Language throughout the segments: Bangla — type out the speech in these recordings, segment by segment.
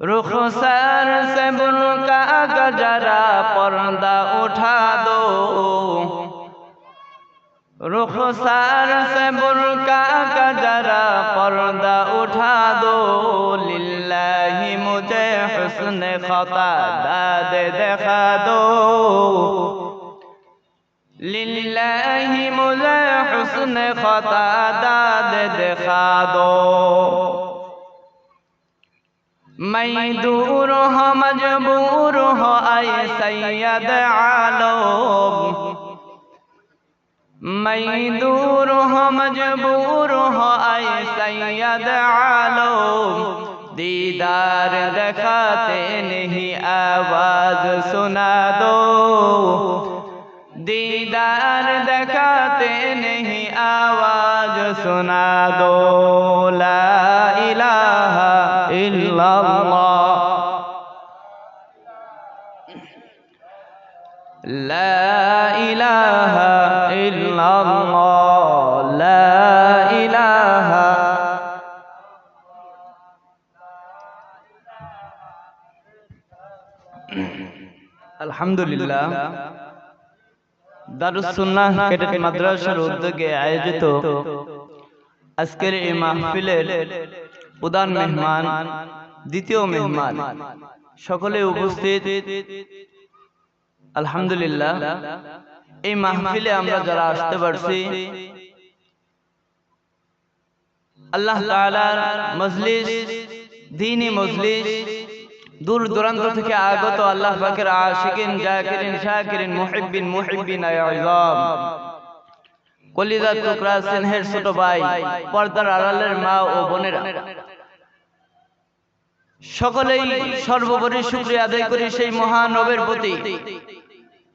रुखसर से बुनका गजरा पर्दा उठा दो रुखसर से बुनका गजरा पर्दा उठा दो लिल्लाही मुझे हुस्न खता दाद दिखा दो लिल्लाही मुझे हुस्न खता दाद दिखा दो मैं दूर हो मजबूर हो आए सैयद आलम। मैं दूर हो मजबूर हो आए सैयद आलम। दीदार दिखाते नहीं आवाज़ सुना दो। दीदार दिखाते नहीं आवाज़ सुना दो। ला إلا الله. لا إله إلا الله. الحمد لله دار السنة كتب مدرسة ردك عيجتو أسكر إمام فلل ودان مهمان দ্বিতীয় মেহমান সকলে উপস্থিত। আলহামদুলিল্লাহ, এই মাহফিলে আমরা যারা আসতে পারছি, আল্লাহ তাআলার মজলিস দ্বীনি মজলিস, দূর দূরান্ত থেকে আগত আল্লাহ পাকের আশিকিন, জাকিরিন, শাকিরিন, মুহিব্বিন মুহিব্বিন আযম কলিজার টুকরা স্নেহের ছোট ভাই, পর্দার আড়ালের মা ও বোনেরা। সকলেই সর্বোপরি শুক্রিয়া আদায় করি সেই মহানবের প্রতি,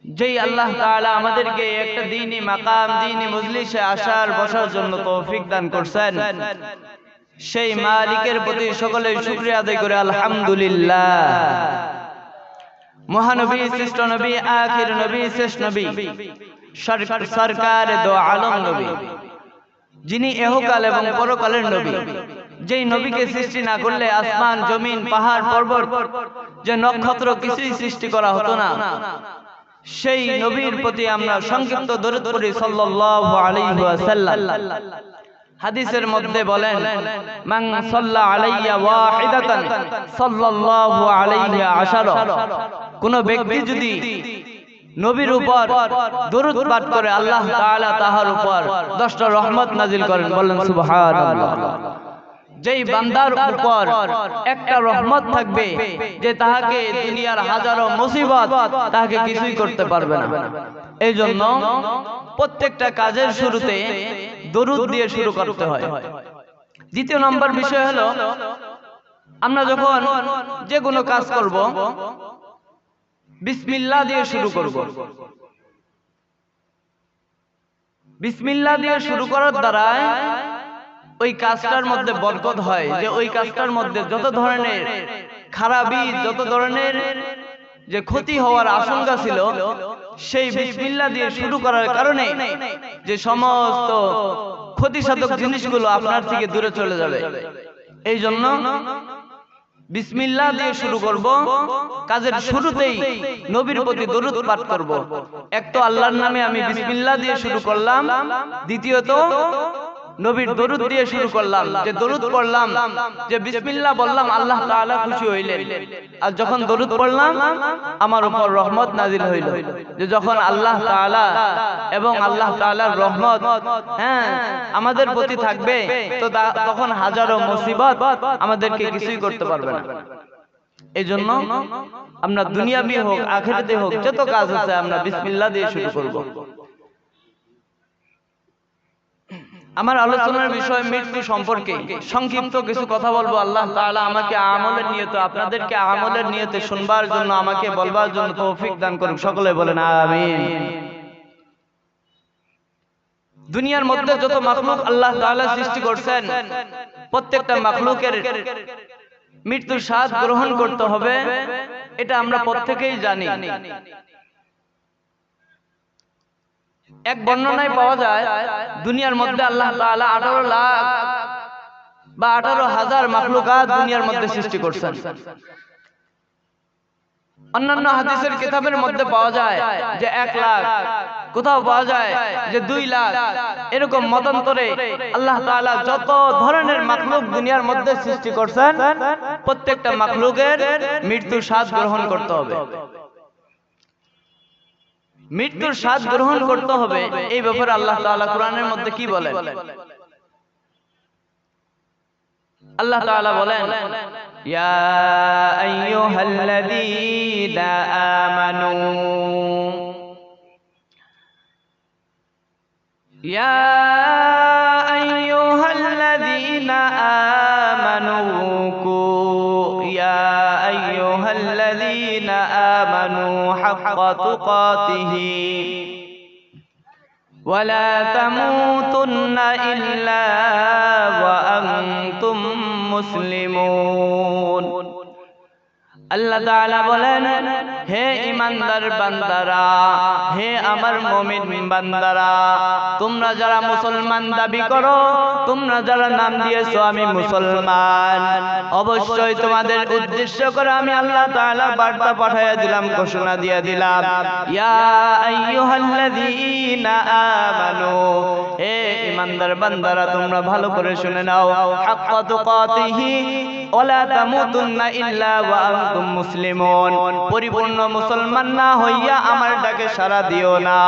যেই আল্লাহ তাআলা আমাদেরকে একটা দিনই মাকাম দিনই মজলিসে আসার, বসার জন্য তৌফিক দান করছেন। সেই মালিকের প্রতি সকলে শুকরিয়া আদায় করে, আলহামদুলিল্লাহ। মহানবী, শ্রেষ্ঠ নবী, আখির নবী, শেষ নবী, সর- সরকার দো আলম নবী, যিনি এহকাল এবং পরকালের নবী। যেই নবীকে সৃষ্টি না করলে আসমান জমিন পাহাড় পর্বত যে নক্ষত্র কিছুই সৃষ্টি করা হতো না। সেই নবীর প্রতি আমরা সংক্ষিপ্ত দরুদ পড়ি সাল্লাল্লাহু আলাইহি ওয়াসাল্লাম। হাদিসের মধ্যে বলেন মান সাল্লা আলাইয়া ওয়াহিদাতান সাল্লাল্লাহু আলাইহি আশারা। কোন ব্যক্তি যদি নবীর উপর দরুদ পাঠ করে আল্লাহ তাআলা তাহার উপর 10টা রহমত নাজিল করেন। বলেন সুবহানাল্লাহ। যেই বান্দার উপর একটা রহমত থাকবে যে তাহাকে দুনিয়ার হাজারো মুসিবত তাহাকে কিছুই করতে পারবে না। এই জন্য প্রত্যেকটা কাজের শুরুতে দরুদ দিয়ে শুরু করতে হয়। দ্বিতীয় নম্বর বিষয় হলো আমরা যখন যে কোনো কাজ করব বিসমিল্লাহ দিয়ে শুরু করব। বিসমিল্লাহ দিয়ে শুরু করার দ্বারা ওই কাজটার মধ্যে বরকত হয় যে ওই কাজটার মধ্যে যত ধরনের খারাপি যত ধরনের যে ক্ষতি হওয়ার আশঙ্কা ছিল সেই বিসমিল্লাহ দিয়ে শুরু করার কারণে যে সমস্ত ক্ষতিসাধক জিনিসগুলো আপনার থেকে দূরে চলে যাবে। এই জন্য বিসমিল্লাহ দিয়ে শুরু করব কাজের শুরুতেই নবীর প্রতি দরুদ পাঠ করব। এক তো আল্লাহর নামে আমি বিসমিল্লাহ দিয়ে শুরু করলাম দ্বিতীয়ত নবীর দরুদ দিয়ে শুরু করলাম যে দরুদ পড়লাম যে বিসমিল্লাহ বললাম আল্লাহ তাআলা খুশি হইলেন। আর যখন দরুদ পড়লাম আমার উপর রহমত নাজিল হইল। যে যখন আল্লাহ তাআলা এবং আল্লাহ তাআলার রহমত হ্যাঁ আমাদের প্রতি থাকবে তো তখন হাজারো মুসিবত আমাদেরকে কিছুই করতে পারবে না। এই জন্য আমরা দুনিয়াবি হোক আখেরাতে হোক যত কাজ আছে আমরা বিসমিল্লাহ দিয়ে শুরু করব। আমার আলোচনার বিষয় মৃত্যু সম্পর্কে। সংক্ষিপ্ত কিছু কথা বলব। আল্লাহ আমাকে আমলের নিয়তে, আপনাদেরকে আমলের নিয়তে শুনবার জন্য আমাকে বলবার জন্য তৌফিক দান করুক। সকলে বলেন আমিন। দুনিয়ার মধ্যে যত মাখলুক আল্লাহ সৃষ্টি করছেন, প্রত্যেকটা মাখলুকের মৃত্যুর স্বাদ গ্রহণ করতে হবে। এটা আমরা প্রত্যেকেই জানি। এক বর্ণনায় পাওয়া যায় দুনিয়ার মধ্যে আল্লাহ তাআলা আঠারো লাখ বা আঠারো হাজার মাখলুকাত দুনিয়ার মধ্যে সৃষ্টি করছেন। অন্যান্য হাদিসের কিতাবের মধ্যে পাওয়া যায় যে এক লাখ কোথাও পাওয়া যায় যে দুই লাখ। এরকম মতান্তরে আল্লাহ তাআলা যত ধরনের মাখলুক দুনিয়ার মধ্যে সৃষ্টি করছেন প্রত্যেকটা মাখলুকের মৃত্যুর স্বাদ গ্রহণ করতে হবে। মৃত্যুর স্বাদ গ্রহণ করতে হবে। এই ব্যাপারে আল্লাহ তাআলা কোরআনের মধ্যে কি বলে আল্লাহ তাআলা বলেন ইয়া আইয়ুহাল্লাযীনা আমানু ইয়া আমানু হাক্কা তুকাতিহি ولا تموتن إلا وأنتم مسلمون আল্লাহ তাআলা বলেন হে ইমানদার বান্দারা, হে আমার মুমিন বান্দারা, তোমরা যারা মুসলমান দাবি করো, তোমরা যারা নাম দিয়েছ আমি মুসলমান। অবশ্যই তোমাদের উদ্দেশ্য করে আমি আল্লাহ তাআলা বার্তা পাঠিয়ে দিলাম, ঘোষণা দিয়ে দিলাম। ইয়া আইয়ুহাল্লাযীনা আমানু, হে ইমানদার বান্দারা, তোমরা ভালো করে শুনে নাও। হাক্কা তুকাতিহি পরিপূর্ণ মুসলমান না হইয়া আমার ডাকে সাড়া দিও না।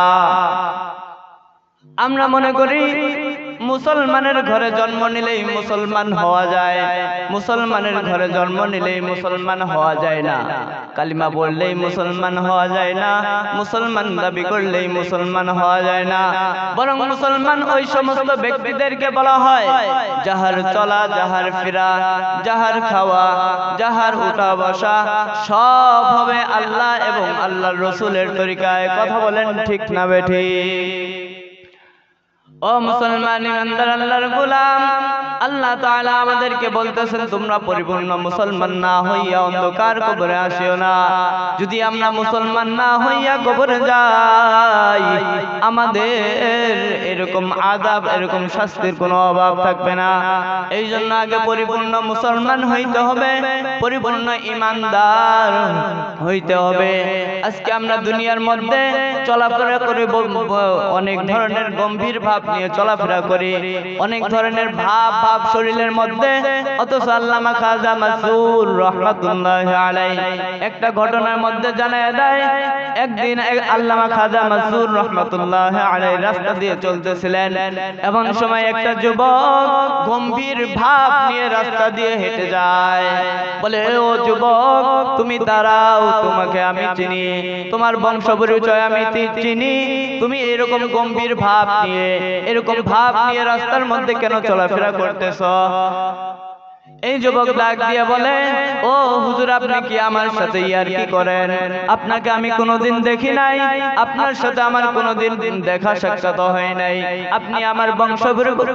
আমরা মনে করি মুসলমানের ঘরে জন্ম নিলেই মুসলমান হওয়া যায়। মুসলমানের ঘরে জন্ম নিলেই মুসলমান হওয়া যায় না। কালিমা বললেই মুসলমান হওয়া যায় না। মুসলমান দাবি করলেই মুসলমান হওয়া যায় না। বরং মুসলমান ওই সমস্ত ব্যক্তিদেরকে বলা হয় যাহার চলা যাহার ফিরা যাহার খাওয়া যাহার উঠা বসা সব হবে আল্লাহ এবং আল্লাহর রসুলের তরিকায়। কথা বলেন ঠিক না বেঠিক ও মুসলমান ইমানদার, আল্লাহর গোলাম, আল্লাহ তাআলা আমাদেরকে বলতেছেন, তোমরা পরিপূর্ণ মুসলমান না হইয়া অন্ধকার কবরে আসিও না। যদি আমরা মুসলমান না হইয়া কবরে যাই, আমাদের এরকম আযাব, এরকম শাস্তির কোনো অভাব থাকবে না। এই জন্য আগে পরিপূর্ণ মুসলমান হইতে হবে, পরিপূর্ণ ইমানদার হইতে হবে। আজকে আমরা দুনিয়ার মধ্যে চলাফেরা করে অনেক ধরনের গম্ভীর ভাব নিয়ে চলাফেরা করি। অনেক ধরনের ভাব ভাব শরীরের মধ্যে। অথচ আল্লামা খাজা মাসুর রহমাতুল্লাহ আলাই একটা ঘটনার মধ্যে জানায় দেয়, একদিন আল্লামা খাজা মাসুর রহমাতুল্লাহ আলাই রাস্তা দিয়ে চলতেছিলেন। এমন সময় একটা যুবক গম্ভীর ভাব নিয়ে রাস্তা দিয়ে হেঁটে যায়। বলে ও যুবক, তুমি দাঁড়াও, তোমাকে আমি চিনি। তোমার বংশ পরিচয় আমি চিনি। তুমি এরকম গম্ভীর ভাব নিয়ে এরকম ভাব নিয়ে রাস্তার মধ্যে কেন চলাফেরা করতেছ? এই যুবক ডাক দিয়ে বলে ও হুজুর, আপনি কি আমার সাথে ইয়ার কি করেন? আপনাকে আমি কোনোদিন দেখি নাই। আপনার সাথে আমার কোনোদিন দেখা সাক্ষাৎ হয় নাই। আপনি আমার বংশ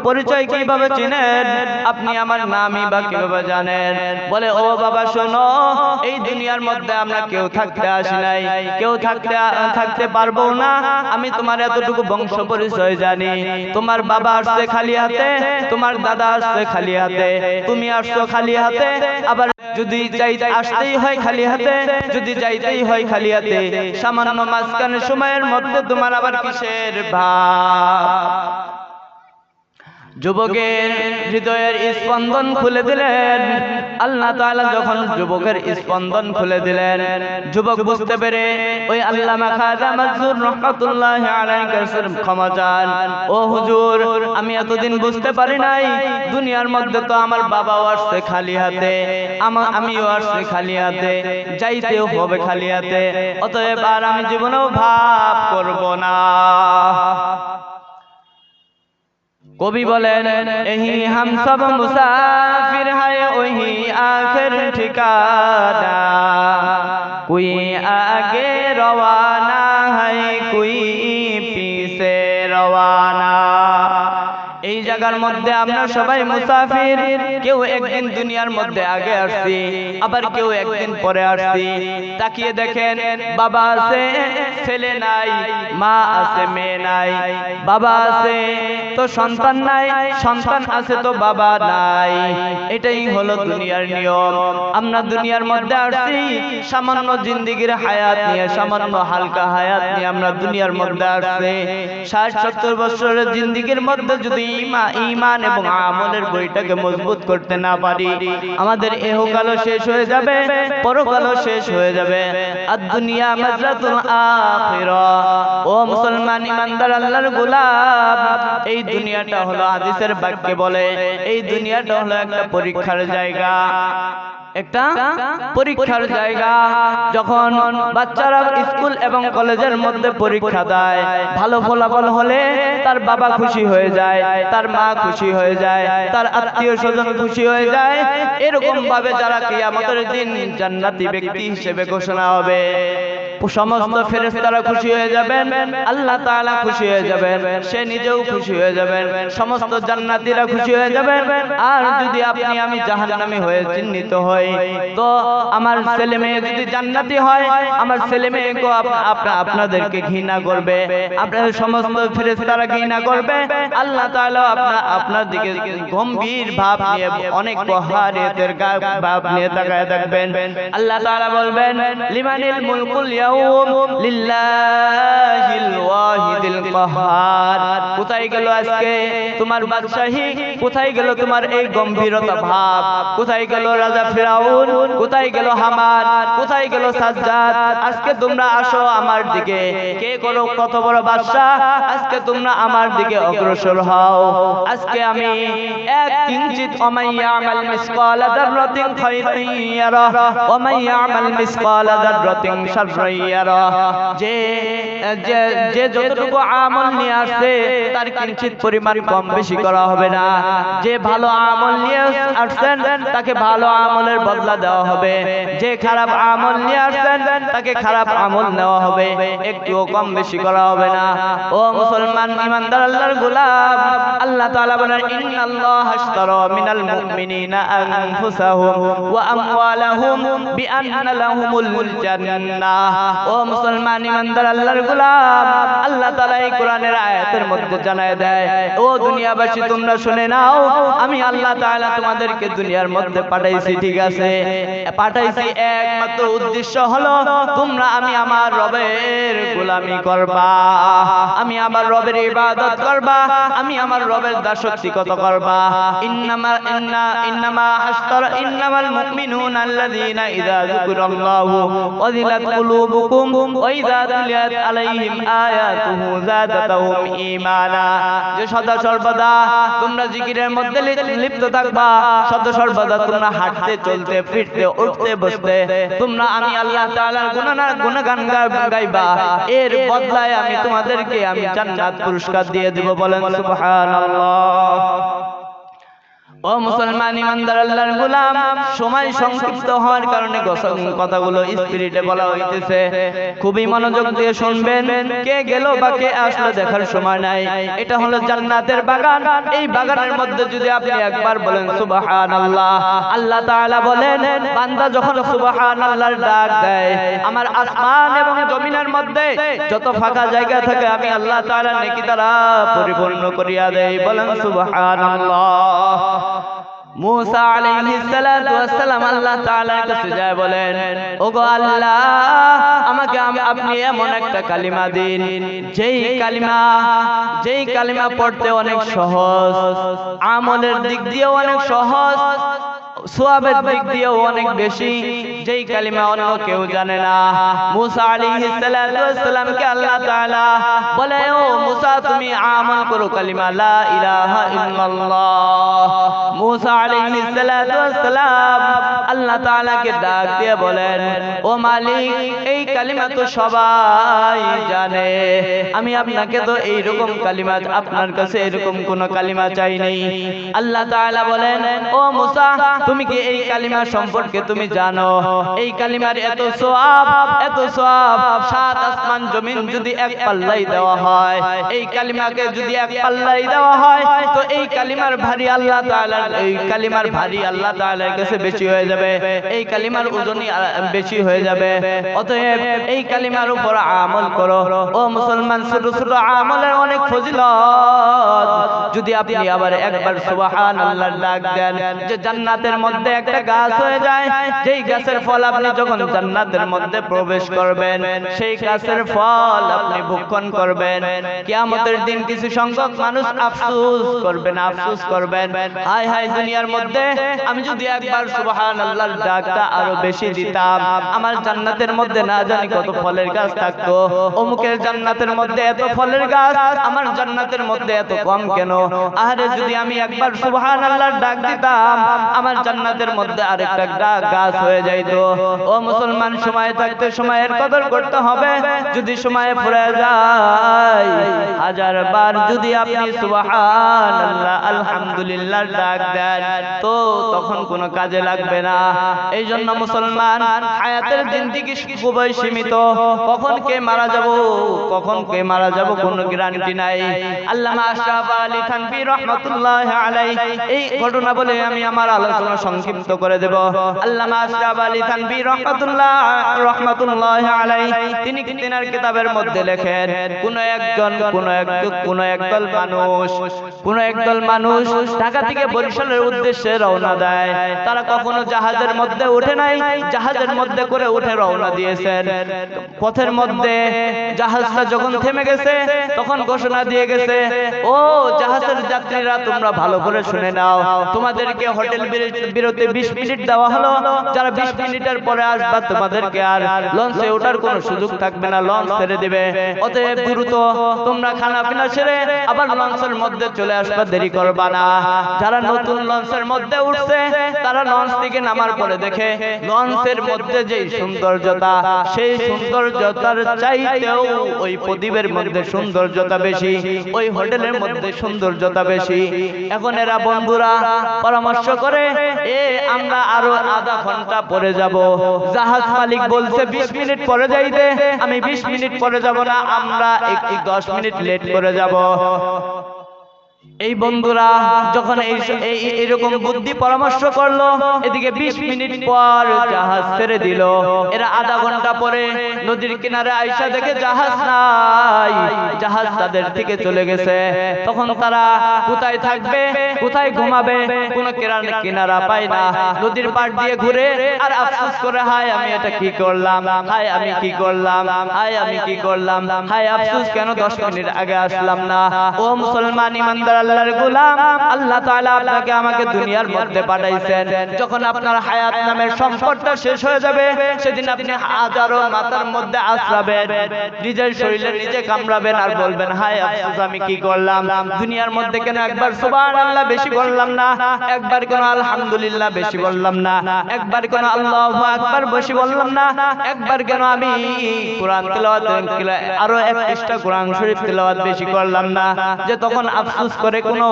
পরিচয় কীভাবে চিনেন? আপনি আমার নামই বা কীভাবে জানেন? বলে, ও বাবা, শোনো, এই দুনিয়ার মধ্যে আমরা কেউ থাকতে আসি নাই। কেউ থাকতে থাকতে পারব না। আমি তোমার এতটুকু বংশ পরিচয় জানি। তোমার বাবা আসছে খালি হাতে, তোমার দাদা আসছে খালি হাতে। তুমি আসছো খালি হাতে। আবার যদি যাই, আসতেই হয় খালি হাতে। যদি যাইতেই হয় খালি হাতে। সামান্য মাঝখানে সময়ের মধ্যে তোমার আবার কিসের ভাব? যুবকের হৃদয়ের স্পন্দন খুলে দিলেন। আল্লাহ তাআলা যখন যুবকের স্পন্দন খুলে দিলেন, যুবক বুঝতে পেরে ওই আল্লামা খাজা ক্ষমা চান। ও হুজুর, আমি এতদিন বুঝতে পারি নাই, দুনিয়ার মধ্যে তো আমার বাবাও আসছে খালি হাতে, আমা আমিও আসছি খালি হাতে, যাইতেও হবে খালি হাতে, অতএব আর আমি জীবনেও ভাব করব না। কবি বলেন এহি হাম সব মুসাফির হায় ওহি আখের ঠিকানা। কুই আগে রওয়ানা হায় জায়গার মধ্যে আমরা সবাই মুসাফির। কেউ একদিন দুনিয়ার মধ্যে আগে আসছি, আবার কেউ একদিন পরে আসছি। তাকিয়ে দেখেন, বাবা আছে, ছেলে নাই, মা আছে, মেয়ে নাই। বাবা আছে, তো সন্তান নাই, সন্তান আছে, তো বাবা নাই। এটাই হলো দুনিয়ার নিয়ম। আমরা দুনিয়ার মধ্যে আসছি, সামান্য জিন্দিগির হায়াত নিয়ে, সামান্য হালকা হায়াত নিয়ে আমরা দুনিয়ার মধ্যে আসছি। ষাট, সত্তর বছরের জিন্দিগির মধ্যে যদি ইমান এবং আমলের বইটাকে মজবুত করতে না পারি। আমাদের এহকালও শেষ হয়ে যাবে পরকালও শেষ হয়ে যাবে। আর দুনিয়া মাজরাতুল আখিরা। ও মুসলমান ইমানদার, আল্লাহর গোলাম, এই দুনিয়াটা হলো হাদিসের বাক্যে বলে, এই দুনিয়াটা হলো একটা পরীক্ষার জায়গা। একটা পরীক্ষার জায়গা। যখন বাচ্চারা স্কুল এবং কলেজের মধ্যে পরীক্ষা দেয়, ভালো ফলাফল হলে তার বাবা খুশি হয়ে যায়, তার মা খুশি হয়ে যায়, তার আত্মীয় স্বজন খুশি হয়ে যায়। এরকম ভাবে যারা কিয়ামতের দিন জান্নাতি ব্যক্তি হিসেবে ঘোষণা হবে। সমস্ত ফেরেশতারা খুশি হয়ে যাবেন, আল্লাহ তাআলা খুশি হয়ে যাবেন, সে নিজেও খুশি হয়ে যাবেন, সমস্ত জান্নাতীরা খুশি হয়ে যাবেন। আর যদি আপনি আমি জাহান্নামী হয়ে চিহ্নিত হই, তো আমার ছেলে মেয়ে যদি জান্নাতি হয়, আমার ছেলে মেয়েকে আপনা আপনাদেরকে ঘৃণা করবে, আপনাদের সমস্ত ফেরেশতারা ঘৃণা করবে। আল্লাহ তাআলা আপনা, আপনার দিকে গম্ভীর ভাব নিয়ে, অনেক বহারিয়তের ভাব নিয়ে তাকায় থাকবেন। আল্লাহ তাআলা বলবেন, লিমানিল মুলকুল ইয়াউম লিল্লাহিল ওয়াহিদিল কাহার কোথায় গেল আজকে তোমার বাদশাহী? কোথায় গেল তোমার এই গম্ভীরতা ভাব? কোথায় গেল রাজা ফিরাউন? কোথায় গেল হামান কোথায় গেল সাজ্জাদ? আজকে তোমরা আসো আমার দিকে। কে করো কত বড় বাদশাহ? আজকে তোমরা আমার দিকে অগ্রসর হও। আজকে আমি এক কিঞ্চিত অমাইয়া আমাল মিসকালা দাররাতিন খাইরান ইয়ারা ওমাইয়া আমাল মিসকালা দাররাতিন শাররান ইয়ারা যে যে যতটুকু আমল নিয়ে আসছে তার কিঞ্চিত পরিমাণ কম বেশি করা হবে না। যে ভালো আমল নিয়ে আসছেন, তাকে ভালো আমলের বদলা দেওয়া হবে। যে খারাপ আমল নিয়ে আসছেন, তাকে খারাপ আমল নেওয়া হবে। একটুও কম বেশি করা হবে না। ও মুসলমান ইমানদার আল্লাহর গোলাম, আল্লাহ তাআলা বলেন, ইন্নাল্লাহ আশতারা মিনাল মুমিনিনা আনফুসাহুম ওয়া আমওয়ালাহুম বিআন্না লাহুমুল জান্নাহ। ও মুসলমান ইমানদার, আল্লাহর গোলাম। আল্লাহ তাআলা এই কোরআনের আয়াতের মধ্যে জানায় দেয়, ও দুনিয়াবাসী, তোমরা শুনে নাও, আমি আল্লাহ তাআলা তোমাদেরকে দুনিয়ার মধ্যে পাঠাইছি, ঠিক আছে? পাঠাইছি একমাত্র উদ্দেশ্য হলো, তোমরা আমি আমার রবের গোলামি করবা, আমি আমার রবের ইবাদত করবা, আমি আমার রবের দাসত্বিকতা করবা। ইন্নামা, ইন্না, ইন্নামা হাসতার ইন্নামাল মুমিনুন আল্লাযীনা ইযা যুকিরাল্লাহু ওয়াজিলাত কুলুবুকুম ওয়া ইযা তুলিয়াত আলাইহিম আয়াতুহু যাদাতাহুম ঈমানা যে সদা সর্বদা তোমরা জিকিরের মধ্যে লিপ্ত থাকবা সদা সর্বদা তোমরা হাঁটতে চলতে ফিরতে উঠতে বসতে তোমরা আমি আল্লাহ তাআলার গুণগান গুণগান গাইবা। এর বদলায় আমি তোমাদেরকে আমি জান্নাত পুরস্কার দিয়ে দেব বলেন সুবহানাল্লাহ। ও মুসলমান ইমানদার আল্লাহর গোলাম, সময় সংক্ষিপ্ত হওয়ার কারণে কথাগুলো স্পিরিটে বলা হইতেছে। খুবই মনোযোগ দিয়ে শুনবেন, কে গেল বা কে আসলো দেখার সময় নাই। এটা হলো জান্নাতের বাগান। এই বাগানের মধ্যে যদি আপনি একবার বলেন, সুবহানাল্লাহ, আল্লাহ তাআলা বলেন, বান্দা যখন সুবহানাল্লাহর ডাক দেয়, আমার আসমান এবং জমিনের মধ্যে যত ফাঁকা জায়গা থাকে, আমি আল্লাহ তাআলা নেকি দ্বারা পরিপূর্ণ করিয়া দেই। বলেন, সুবহানাল্লাহ। মুসা সালাতু ওয়াস সালাম আল্লাহ কাছে যায় বলেন, ওগো আল্লাহ, আমাকে আপনি এমন একটা কালিমা দিন, যেই কালিমা যেই কালিমা পড়তে অনেক সহজ, আমলের দিক দিয়ে অনেক সহজ সোয়াবের দিক দিয়েও অনেক বেশি যেই কালিমা অন্য কেউ জানে না। মুসা আলাইহিস সালামকে আল্লাহ তাআলা বলে ও মুসা তুমি আমল করো কালিমা লা ইলাহা ইল্লাল্লাহ। মুসা আলাইহিস সালাম আল্লাহ তাআলাকে ডাক দিয়ে বলেন ও মালিক এই কালিমা তো সবাই জানে। আমি আপনাকে তো এই রকম কালিমা আপনার কাছে এরকম কোন কালিমা চাই নাই। আল্লাহ তাআলা বলেন ও মুসা তুমি কি এই কালিমা সম্পর্কে তুমি জানো? এই কালিমার এত সোয়াব এত সোয়াব সাত আসমান জমিন যদি এক পাল্লাই দেওয়া হয় এই কালিমাকে যদি এক পাল্লাই দেওয়া হয় তো এই কালিমার ভারী আল্লাহ তাআলার এই কালিমার ভারী আল্লাহ তাআলার কাছে বেশি হয়ে যাবে এই কালিমার ওজনই বেশি হয়ে যাবে অতএব এই কালিমার উপর আমল করো। ও মুসলমান ছোট ছোট আমলের অনেক ফজিলত। যদি আপনি আবার একবার সুবহান আল্লাহর ডাক দেন যে জান্নাতের মধ্যে একটা গাছ হয়ে যায়। যেই গাছের ফল আপনি যখন জান্নাতের মধ্যে প্রবেশ করবেন, সেই গাছের ফল আপনি ভক্ষণ করবেন। কিয়ামতের দিন কিছু সংখ্যক মানুষ আফসোস করবেন আফসোস করবেন। হায় হায়, দুনিয়ার মধ্যে আমি যদি একবার সুবহান আল্লাহর ডাকটা আরও বেশি দিতাম, আমার জান্নাতের মধ্যে না জানি কত ফলের গাছ থাকতো। অমুকের জান্নাতের মধ্যে এত ফলের গাছ, আমার জান্নাতের মধ্যে এত কম কেন? আরে যদি আমি একবার সুবহান আল্লাহর ডাক দিতাম, আমার জান্নাতের মধ্যে আরেকটা গাছ হয়ে যাইতো। ও মুসলমান সময় থাকতে সময়ের কদর করতে হবে, যদি সময় ফুরে যায়। হাজার বার যদি আপনি সুবহান আল্লাহ আলহামদুলিল্লাহ ডাক দেন, তো তখন কোনো কাজে লাগবে না। এই জন্য মুসলমান হায়াতের জিন্দিগি খুবই সীমিত। কখন কে মারা যাব, কখন কে মারা যাব কোনো গ্যারান্টি নাই। আল্লামা আশরাফ আলী থানভী রহমাতুল্লাহ আলাই এই ঘটনা বলে আমি আমার আলোচনা সংক্ষিপ্ত করে দেব। তিনি তিনার কিতাবের মধ্যে লেখেন, কোন একজন, কোন কোন একদল মানুষ, কোন একদল মানুষ ঢাকা থেকে বরিশালের উদ্দেশ্যে রওনা দেয়। তারা কখনো জাহাজের মধ্যে নাই, জাহাজের মধ্যে করে উঠে রওনা দিয়েছেন। পথের মধ্যে জাহাজটা যখন থেমে গেছে, তখন ঘোষণা দিয়ে গেছে, ও জাহাজের যাত্রীরা, তোমরা ভালো করে শুনে নাও। তোমাদেরকে হোটেল বিরতি বিশ মিনিট দেওয়া হলো। যারা বিশ মিনিটের পরে আসবা, তোমাদেরকে আর লঞ্চে ওঠার কোনো সুযোগ থাকবে না লঞ্চ ছেড়ে দিবে। অতএব দ্রুত তোমরা খানা পিনা সেরে আবার লঞ্চের মধ্যে চলে আসবা, দেরি করবা না। যারা নতুন লঞ্চের মধ্যে উঠছে, তারা লঞ্চ থেকে নামার পরে দেখে লঞ্চের মধ্যে যে সৌন্দর্যতা, সেই সৌন্দর্যতার চাইতেও ওই প্রদীপের মধ্যে সৌন্দর্যতা বেশি, ওই হোটেলের মধ্যে সৌন্দর্যতা বেশি। এখন এরা বন্ধুরা পরামর্শ করে এ, আমরা আরও আধা ঘণ্টা পরে যাব। জাহাজ মালিক বলছে, বিশ মিনিট পরে যাইতে আমি বিশ মিনিট পরে যাব না, আমরা একটি দশ মিনিট লেট করে যাব। এই বন্ধুরা যখন এই এরকম বুদ্ধি পরামর্শ করল, এদিকে 20 মিনিট পর জাহাজ ছেড়ে দিল। এরা আধা ঘণ্টা পরে নদীর কিনারে আইসা দেখে জাহাজ নাই। জাহাজ তাদের থেকে চলে গেছে। তখন তারা কোথায় থাকবে, কোথায় ঘুমাবে, কোনো কিনারা কিনারা পায় না। নদীর পাড় দিয়ে ঘুরে আর আফসোস করে, হায়, আমি এটা কি করলাম? হায়, আমি কি করলাম? হায়, আমি কি করলাম? হায়, আফসোস, কেন 10 মিনিট আগে আসলাম না? ও মুসলমান ইমানদার দুনিয়ার মধ্যে আর বলবেন, হায় আফসোস, আমি কি করলাম? দুনিয়ার মধ্যে কেন একবার সুবহানাল্লাহ বেশি বললাম না? একবার কেন আলহামদুলিল্লাহ বেশি বললাম না? একবার কেন আল্লাহু আকবার বেশি বললাম না? একবার কেন আমি কোরআন আরও এক পৃষ্ঠা কোরআন শরীফ তেলাওয়াত বেশি করলাম না? যে তখন আফসোস করে কোনো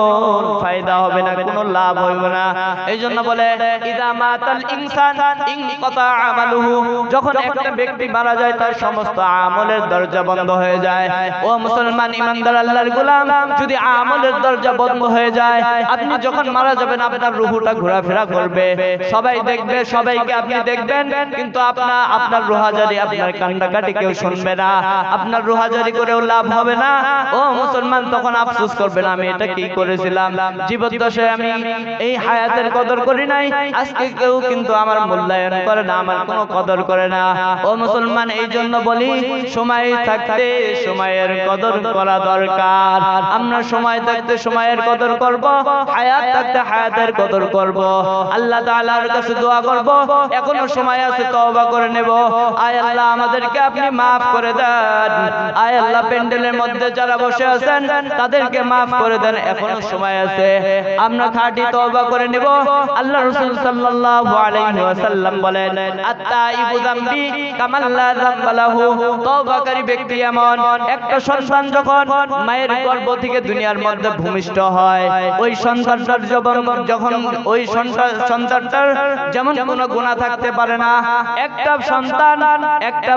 ফায়দা হবে না কোনো লাভ হবে না। এই জন্য বলে ইদা মাতাল ইনসান ইনকাতা আমালুহু। যখন একটা ব্যক্তি মারা যায় তার সমস্ত আমলের দরজা বন্ধ হয়ে যায়। ও মুসলমান ইমানদার আল্লাহর গোলাম যদি আমলের দরজা বন্ধ হয়ে যায় আপনি যখন মারা যাবেন আপনার রুহুটা ঘোরাফেরা করবে। সবাই দেখবে সবাইকে আপনি দেখবেন কিন্তু আপনার আপনার রুহাজারি আপনার কান্ডাকাটি কেউ শুনবে না আপনার রুহাজারি করেও লাভ হবে না। ও মুসলমান তখন আফসোস করবেন আমি এটা কি করেছিলাম? জীবদ্দশায় আমি এই হায়াতের কদর করি নাই। আজকে কেউ কিন্তু আমার মূল্যায়ন করে না, আমার কোনো কদর করে না। ও মুসলমান, এই জন্য বলি, সময় থাকতে সময়ের কদর করা দরকার। আমরা সময় থাকতে সময়ের কদর করব, হায়াত থাকতে হায়াতের কদর করব। আল্লাহ তাআলার কাছে দোয়া করব, এখনও সময় আছে, তওবা করে নেব। আয় আল্লাহ, আমাদেরকে আপনি maaf করে দেন। আয় আল্লাহ, প্যান্ডেলের মধ্যে যারা বসে আছেন, তাদেরকে maaf করে দেন। এখনও সময় আছে। আমরা তওবা করে নেব। আল্লাহ রাসূল সাল্লাল্লাহু আলাইহি ওয়াসাল্লাম বলেন যামবি কামাল লা যামবা লাহু। তওবাকারী ব্যক্তি এমন একটা সন্তান যখন মায়ের গর্ভ থেকে দুনিয়ার মধ্যে ভূমিষ্ঠ হয়, ওই সন্তানটার যখন যখন ওই সন্তানটার যেমন কোনো গুনাহ থাকতে পারে না, একটা সন্তান, একটা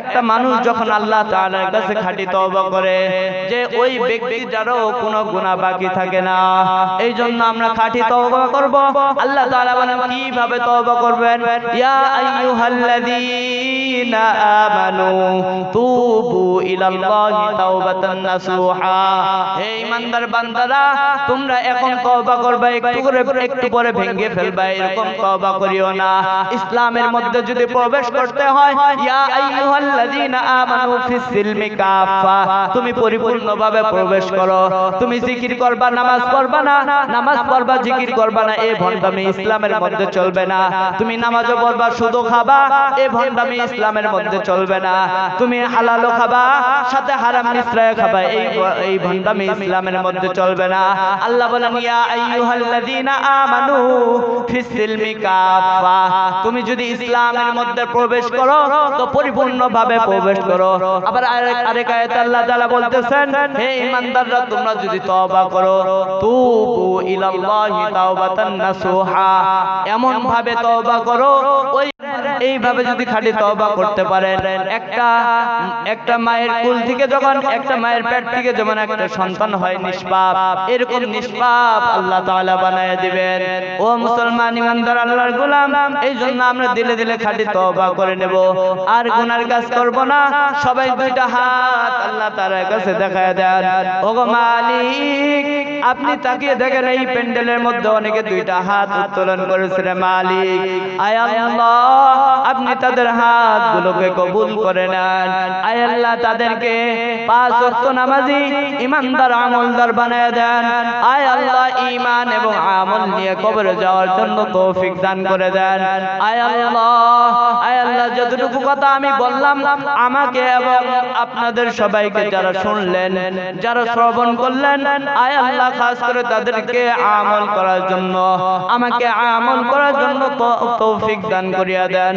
একটা মানুষ যখন আল্লাহ তাআলার কাছে খাঁটি তওবা করে, যে ওই ব্যক্তিটারও কোনো গুনাহ বাকি থাকে না। এই জন্য আমরা খাঁটি তওবা করব। আল্লাহ তাআলা বলেন, কীভাবে তওবা করবেন? ইয়া আইয়ুহাল্লাযীনা আমানু তুবু ইলাল্লাহি তাওবাতান নাসুহা। হে বান্দারা, তোমরা এখন তওবা করবে, একটু করে একটু পরে ভেঙে ফেলবা, এরকম তওবা করিও না। ইসলামের মধ্যে যদি প্রবেশ করতে হয়, ইয়া আইয়ুহাল্লাযীনা আমানু ফিস সিলমি কাফা তুমি পরিপূর্ণভাবে প্রবেশ করো। তুমি জিকির করবা, নামাজ পড়বা না, নামাজ পড়বা, জিকির করবা না এই ভণ্ডামি ইসলামের মধ্যে চলবে না। তুমি নামাজও পড়বা শুধু খাবা এই ভণ্ডামি ইসলামের মধ্যে চলবে না। তুমি হালালও খাবা, সাথে হারাম মিশ্রয় খাবা, এই এই ভণ্ডামি ইসলামের মধ্যে চলবে না। আল্লাহ বলেন, ইয়া আইয়ুহাল্লাযীনা আমানু ফিস সিলমি কাফা তুমি যদি ইসলামের মধ্যে প্রবেশ করো, তো পরিপূর্ণভাবে প্রবেশ করো। আবার আরেক আরেক আয়াতে আল্লাহ তাআলা বলতেছেন, হে ঈমানদাররা তোমরা যদি তওবা করো। তুবু ইলাল্লাহি তাওবাতান নাসুহা। এমন ভাবে তওবা করো। ওই এইভাবে যদি খাঁটি তওবা করতে পারেন একটা একটা মায়ের কুল থেকে যখন একটা মায়ের পেট থেকে যেমন একটা সন্তান হয় নিষ্পাপ। এরকম নিষ্পাপ। আল্লাহ তাআলা বানায় দিবেন। ও মুসলমান ইমানদার আল্লাহর গোলাম এই জন্য আমরা দিলে দিলে খাঁটি তওবা করে নেব। আর গুনার কাজ করব না সবাই দুইটা হাত আল্লাহ তাআলার কাছে দেখায় দেন। ওগো মালিক আপনি তাকিয়ে দেখেন এই প্যান্ডেলের মধ্যে অনেকে দুইটা হাত উত্তোলন করেছে রে মালিক। আয় আল্লাহ। আপনি তাদের হাতগুলোকে কবুল করে নেন। আয় আল্লাহ তাদেরকে পাঁচ ওয়াক্ত নামাজি ইমানদার আমলদার বানায় দেন। আয় আল্লাহ ঈমান এবং আমল নিয়ে কবরে যাওয়ার জন্য তৌফিক দান করে দেন। আয় আল্লাহ আয় আল্লাহ, যতটুকু কথা আমি বললাম আমাকে এবং আপনাদের সবাইকে যারা শুনলেন, যারা শ্রবণ করলেন, আয় আল্লাহ, খাস করে তাদেরকে আমল করার জন্য, আমাকে আমল করার জন্য তৌফিক দান করিয়া দেন।